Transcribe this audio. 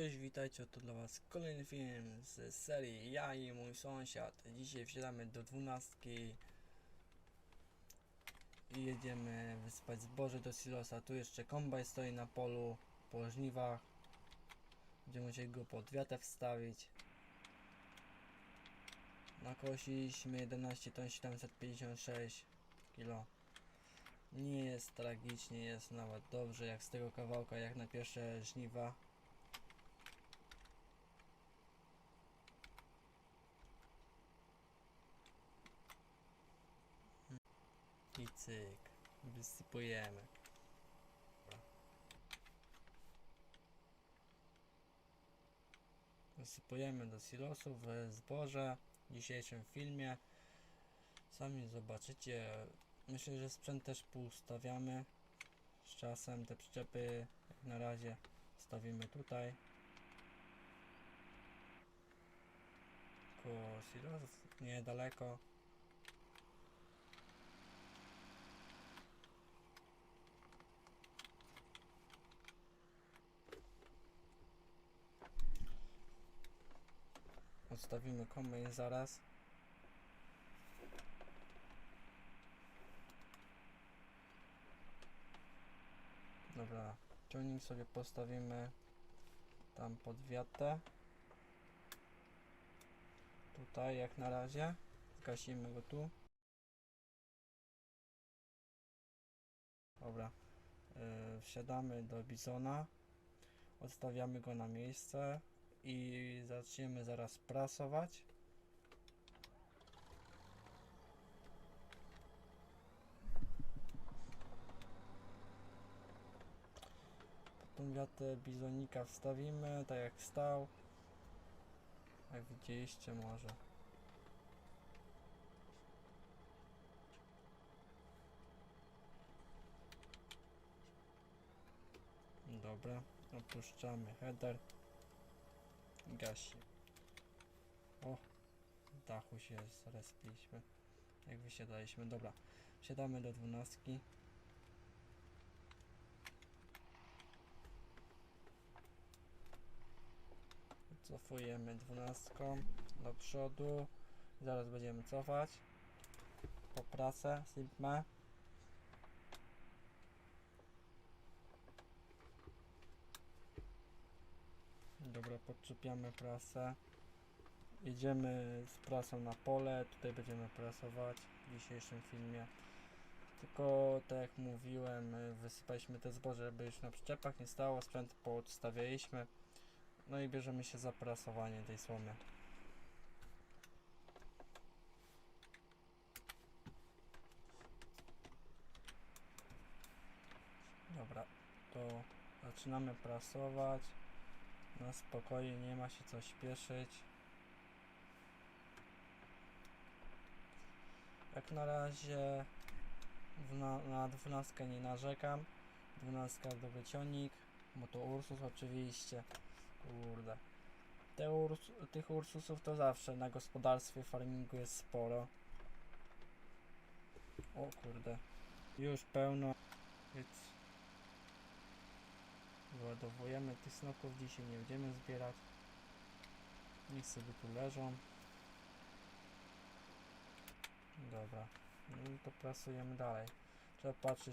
Cześć, witajcie, to dla was kolejny film z serii Ja i mój sąsiad. Dzisiaj wsiadamy do dwunastki i jedziemy wysypać zboże do silosa. Tu jeszcze kombaj stoi na polu po żniwach. Będziemy musieli go pod wiatę wstawić. Nakosiliśmy 11 ton 756 kg. Nie jest tragicznie, jest nawet dobrze jak z tego kawałka, jak na pierwsze żniwa. I cyk. Wysypujemy. Wysypujemy do silosów zboże w dzisiejszym filmie. Sami zobaczycie. Myślę, że sprzęt też poustawiamy. Z czasem te przyczepy jak na razie stawimy tutaj. Koło silosów niedaleko. Odstawimy kombajn zaraz. Dobra, ciągnik sobie postawimy tam pod wiatę. Tutaj jak na razie. Zgasimy go tu. Dobra. Yy, wsiadamy do bizona. Odstawiamy go na miejsce i zaczniemy zaraz prasować. Tą wiatę bizonika wstawimy, tak jak stał. Jak widzieliście może. Dobra, opuszczamy header O, dachu się zrespiliśmy. Jak wysiadaliśmy. Dobra, wsiadamy do dwunastki. Cofujemy dwunastką do przodu. Zaraz będziemy cofać. Po prasę, Sigma. Dobra, podczepiamy prasę. Jedziemy z prasą na pole, tutaj będziemy prasować w dzisiejszym filmie. Tylko tak jak mówiłem, y, wysypaliśmy te zboże, żeby już na przyczepach nie stało, sprzęt podstawialiśmy. No i bierzemy się za prasowanie tej słomy. Dobra, to zaczynamy prasować. Na spokojnie, nie ma się co śpieszyć. Jak na razie dwuna, na dwunastkę nie narzekam. Dwunastka dobry ciągnik, bo to Ursus oczywiście. Kurde. Te urs, tych Ursusów to zawsze na gospodarstwie farmingu jest sporo. O kurde. Już pełno. Więc Wyładowujemy tych snoków dzisiaj nie będziemy zbierać. Niech sobie tu leżą. Dobra. No to prasujemy dalej. Trzeba patrzeć